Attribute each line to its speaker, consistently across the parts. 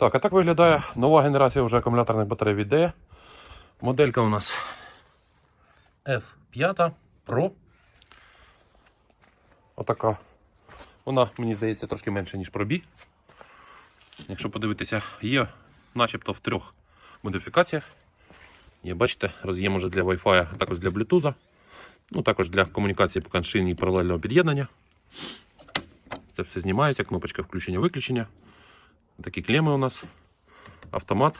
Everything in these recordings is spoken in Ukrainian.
Speaker 1: Так, а так виглядає нова генерація вже акумуляторних батарей від DE. Моделька у нас F5 Pro. Отака. Вона, мені здається, трошки менше, ніж B. Якщо подивитися, є начебто в трьох модифікаціях. Є, бачите, роз'єм уже для Wi-Fi, а також для Bluetooth. Ну, також для комунікації по коншині і паралельного під'єднання. Це все знімається, кнопочка включення-виключення. Такі клеми у нас. Автомат.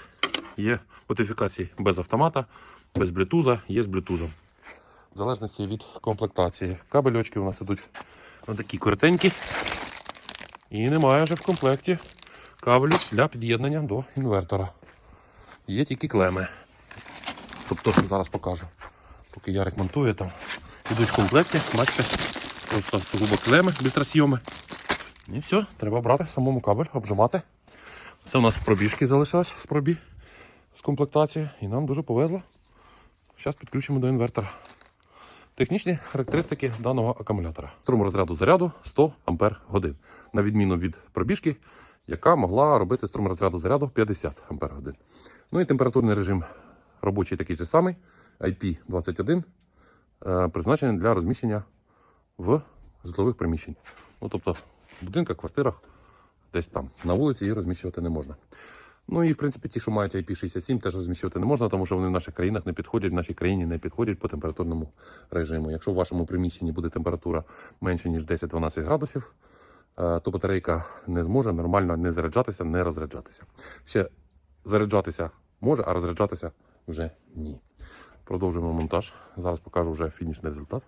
Speaker 1: Є модифікації без автомата, без блютуза, є з блютузом. В залежності від комплектації. Кабельочки у нас ідуть такі коротенькі. І немає вже в комплекті кабелю для під'єднання до інвертора. Є тільки клеми. Тобто зараз покажу. Поки Ярик монтує там. Ідуть в комплекті, бачите, просто сугубо клеми бистросйоми. І все, треба брати самому кабель, обжимати. Це у нас пробіжки залишилось з пробі з комплектації. І нам дуже повезло. Зараз підключимо до інвертора. Технічні характеристики даного акумулятора. Струм розряду заряду 100 Ампер. На відміну від пробіжки, яка могла робити струм розряду заряду 50 Ампер. Ну і температурний режим робочий такий же самий. IP21 е, призначений для розміщення в житлових приміщень. Ну, тобто в будинках, квартирах, десь там. На вулиці її розміщувати не можна. Ну і в принципі ті, що мають IP67, теж розміщувати не можна, тому що вони в наших країнах не підходять, в нашій країні не підходять по температурному режиму. Якщо в вашому приміщенні буде температура менше ніж 10-12 градусів, е, то батарейка не зможе нормально не заряджатися, не розряджатися. Ще заряджатися може, а розряджатися вже ні. Продовжуємо монтаж. Зараз покажу вже фінішний результат.